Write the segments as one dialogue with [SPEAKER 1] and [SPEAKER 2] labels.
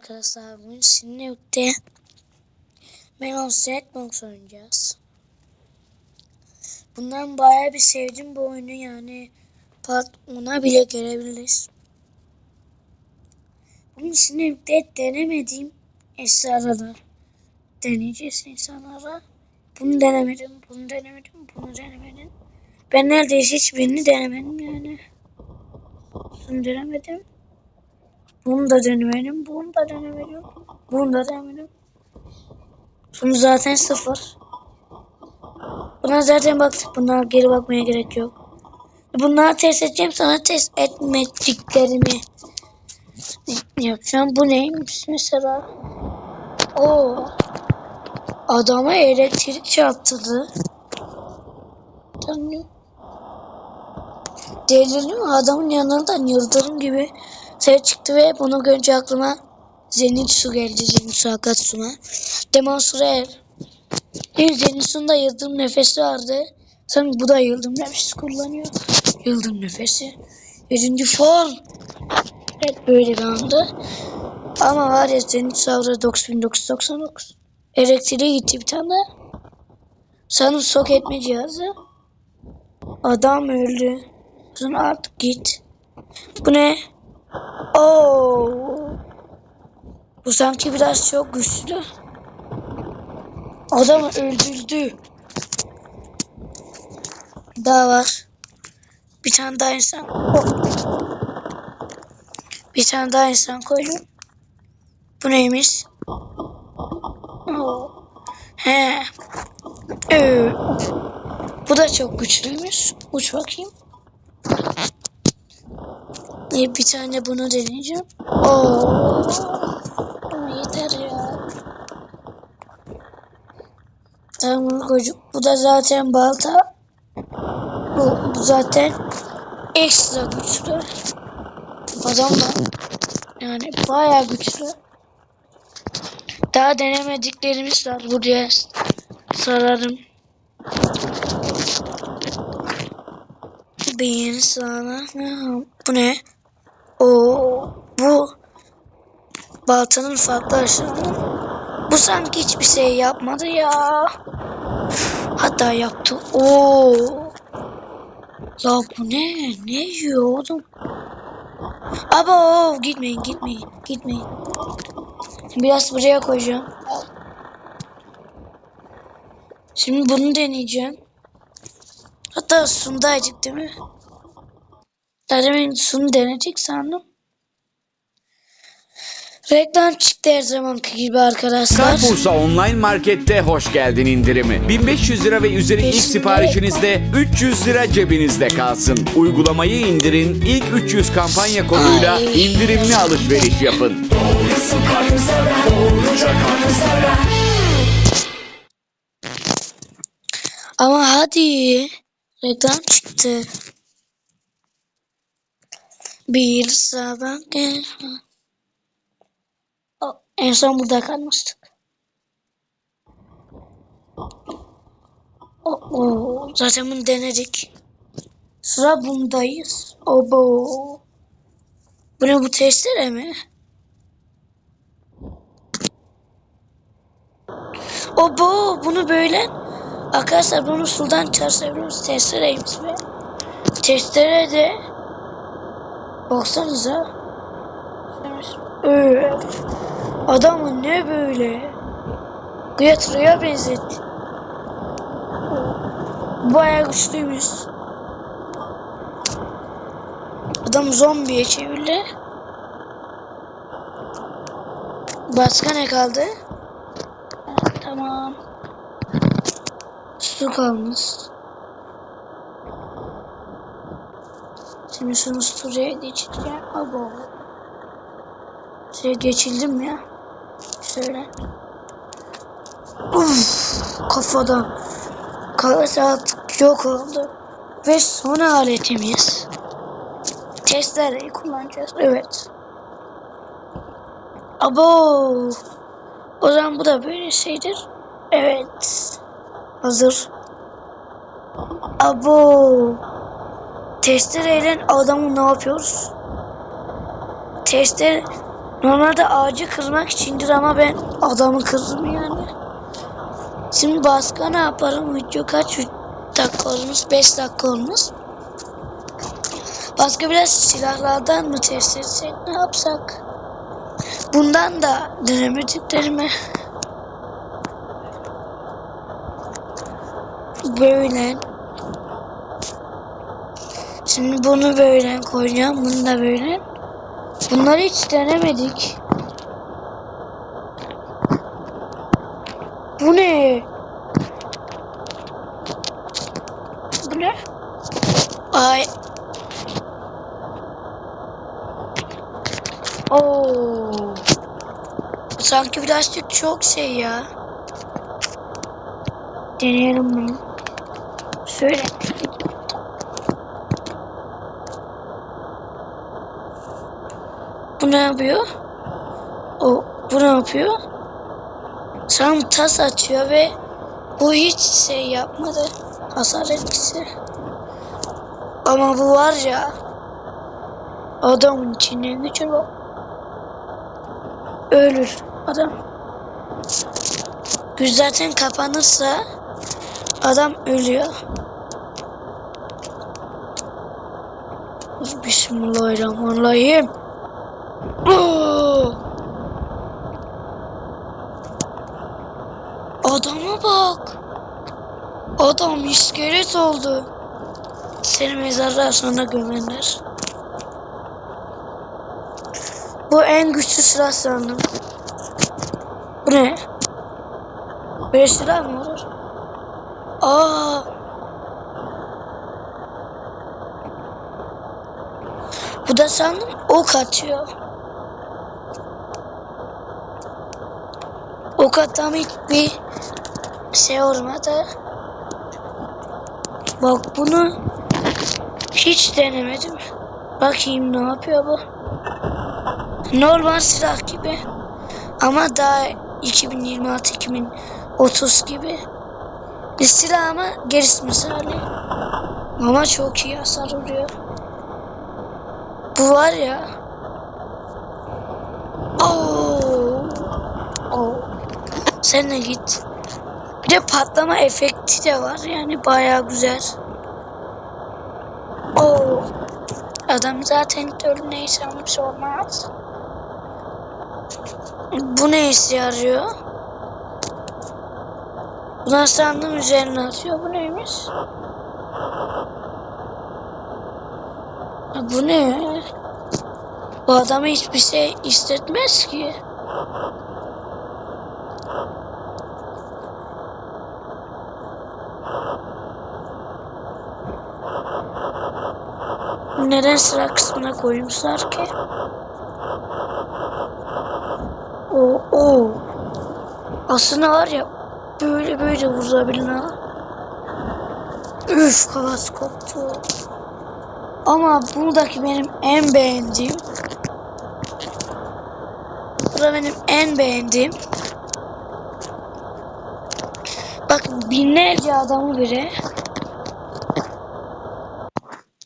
[SPEAKER 1] arkadaşlar. Bugün sizinle birlikte Melon Sandbox oynayacağız. Bundan bayağı bir sevdim bu oyunu yani. Part 10'a bile gelebiliriz. Bugün sizinle birlikte denemediğim esrarları deneyeceğiz insanlara. Bunu denemedim, bunu denemedim, bunu denemedim. Ben neredeyse hiçbirini denemedim yani. Bunu denemedim. Bunu da denemedim. Bunu da denemedim. Bunu da denemedim. Bunu zaten sıfır. Buna zaten baktık. Bunlar geri bakmaya gerek yok. Bunları test edeceğim. Sana test etmediklerimi yapacağım. Bu neymiş mesela? Oo. Adama elektrik çarptırdı. Tanrım. Delirdim adamın yanından yıldırım gibi ses çıktı ve bunu görünce aklıma Zenitsu geldi. Zenitsu Akatsuma. Demon Slayer. Değil, Zenitsu'nun da yıldırım nefesi vardı. Sanırım bu da yıldırım nefesi kullanıyor. Yıldırım nefesi. Yedinci form. Evet böyle bir anda. Ama var ya Zenitsu avra 9999. Elektriğe gitti bir tane. Sanırım sok etme cihazı. Adam öldü. Sen artık git. Bu ne? Oo. Bu sanki biraz çok güçlü. Adam öldürdü. Daha var. Bir tane daha insan. Oh. Bir tane daha insan koydum. Bu neymiş? Oo. He. Ee. Bu da çok güçlüymüş. Uç bakayım. E, bir tane bunu deneyeceğim. Oo. Yeter ya. Tamam çocuk. Bu da zaten balta. Bu, bu zaten ekstra güçlü. Adam da yani bayağı güçlü. Daha denemediklerimiz var. Buraya sararım. Bir sana. Bu ne? Oo, bu baltanın farklı aşamaları. Bu sanki hiçbir şey yapmadı ya. Hatta yaptı. Oo. La bu ne? Ne yiyor oğlum? Aba gitmeyin gitmeyin gitmeyin. Biraz buraya koyacağım. Şimdi bunu deneyeceğim. Hatta sundaydık değil mi? Daha demin sunu denedik sandım. Reklam çıktı her zamanki gibi arkadaşlar.
[SPEAKER 2] Carrefour'sa online markette hoş geldin indirimi. 1500 lira ve üzeri ilk
[SPEAKER 1] Peşinde-
[SPEAKER 2] siparişinizde 300 lira cebinizde kalsın. Uygulamayı indirin, ilk 300 kampanya koduyla
[SPEAKER 1] Ay.
[SPEAKER 2] indirimli alışveriş yapın.
[SPEAKER 1] Ama hadi. Reklam çıktı. Bir sabah gel. En son burada kalmıştık. O, o, zaten bunu denedik. Sıra bundayız. Obo. Bu ne bu testere mi? Obo bunu böyle Arkadaşlar bunu sudan çıkartabiliyoruz. Testereymiş be. Testere de baksanıza. Öf. Adamı ne böyle? Gıyatırıya benzetti. Bayağı güçlüymüş. Adam zombiye çevirdi. Başka ne kaldı? Tamam. Su kalmış. Şimdi şunu sıraya geçeceğim. Abo. Şey geçildim ya. Şöyle. Uf, kafadan. Kafası artık yok oldu. Ve son aletimiz. Testereyi kullanacağız. Evet. Abo. O zaman bu da böyle şeydir. Evet. Hazır. Abo. Testereyle adamı ne yapıyoruz? Testere Normalde ağacı kırmak içindir ama ben adamı kırdım yani. Şimdi başka ne yaparım? Video kaç dakika olmuş? 5 dakika olmuş. Başka biraz silahlardan mı test etsek? Ne yapsak? Bundan da denemediklerimi böyle Şimdi bunu böyle koyacağım. Bunu da böyle. Bunları hiç denemedik. Bu ne? Bu ne? Ay. Oo. Sanki birazcık çok şey ya. Deneyelim bunu. Şöyle. Bu ne yapıyor? O bu ne yapıyor? Sam tas açıyor ve bu hiç şey yapmadı. Hasar etkisi. Ama bu var ya adamın içinden geçer bak. Ölür adam. Güç zaten kapanırsa adam ölüyor. Bismillahirrahmanirrahim. Adama bak. Adam iskelet oldu. Seni mezarlar sonra gömerler. Bu en güçlü silah sandım. Bu ne? Böyle silah mı olur? Aa! Bu da sandım ok atıyor. Ok atam hiçbir şey olmadı. Bak bunu hiç denemedim. Bakayım ne yapıyor bu. Normal silah gibi. Ama daha 2026-2030 gibi. Bir silah ama gerisi misali. Ama çok iyi hasar vuruyor. Bu var ya. Oo. Oo. Sen de git. Bir de patlama efekti de var yani bayağı güzel. Oo. Adam zaten ölü neyse şey olmaz. Bu ne işe yarıyor? Bunlar sandığım üzerine atıyor. Bu neymiş? Bu ne? Bu adama hiçbir şey hissetmez ki. Neden sıra kısmına koymuşlar ki? O o. Aslında var ya böyle böyle vurabilir ha. Üf kafası koptu. Ama buradaki benim en beğendiğim. Bu da benim en beğendiğim. Bak binlerce adamı bile.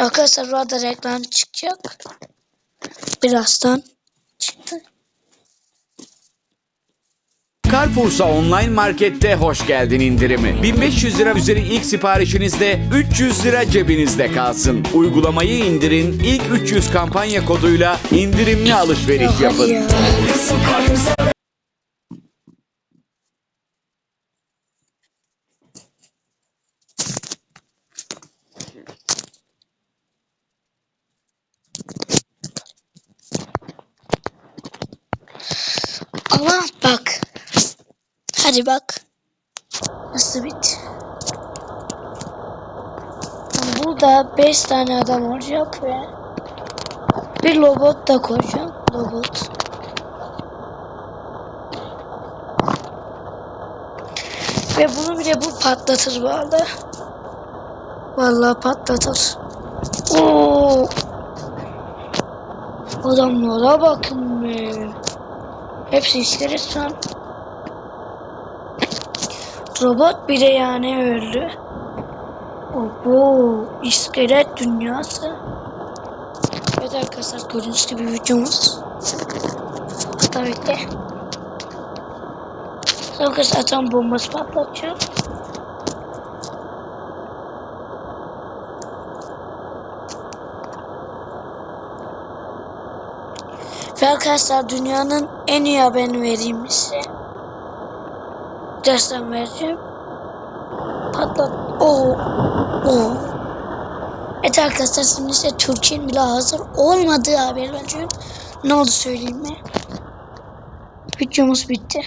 [SPEAKER 1] Arkadaşlar burada reklam çıkacak. Birazdan çıktı.
[SPEAKER 2] Carrefour'sa online markette hoş geldin indirimi. 1500 lira üzeri ilk siparişinizde 300 lira cebinizde kalsın. Uygulamayı indirin, ilk 300 kampanya koduyla indirimli alışveriş yapın.
[SPEAKER 1] Ama bak. Hadi bak. Nasıl bit? Burada 5 tane adam olacak ve bir robot da koyacağım. Robot. Ve bunu bile bu patlatır bu arada. Vallahi patlatır. Oo. Adamlara bakın be. Hepsi iskelet son. Robot bile yani öldü. Oho, iskelet dünyası. Evet arkadaşlar gördüğünüz gibi videomuz Tabii ki. Arkadaşlar atom bombası patlatacağım. Ve arkadaşlar dünyanın en iyi haberini vereyim size. Dersten vereceğim. Patlat. Oo. Oo. Evet arkadaşlar şimdi size Türkiye'nin bile hazır olmadığı haberi vereceğim. Ne oldu söyleyeyim mi? Videomuz bitti.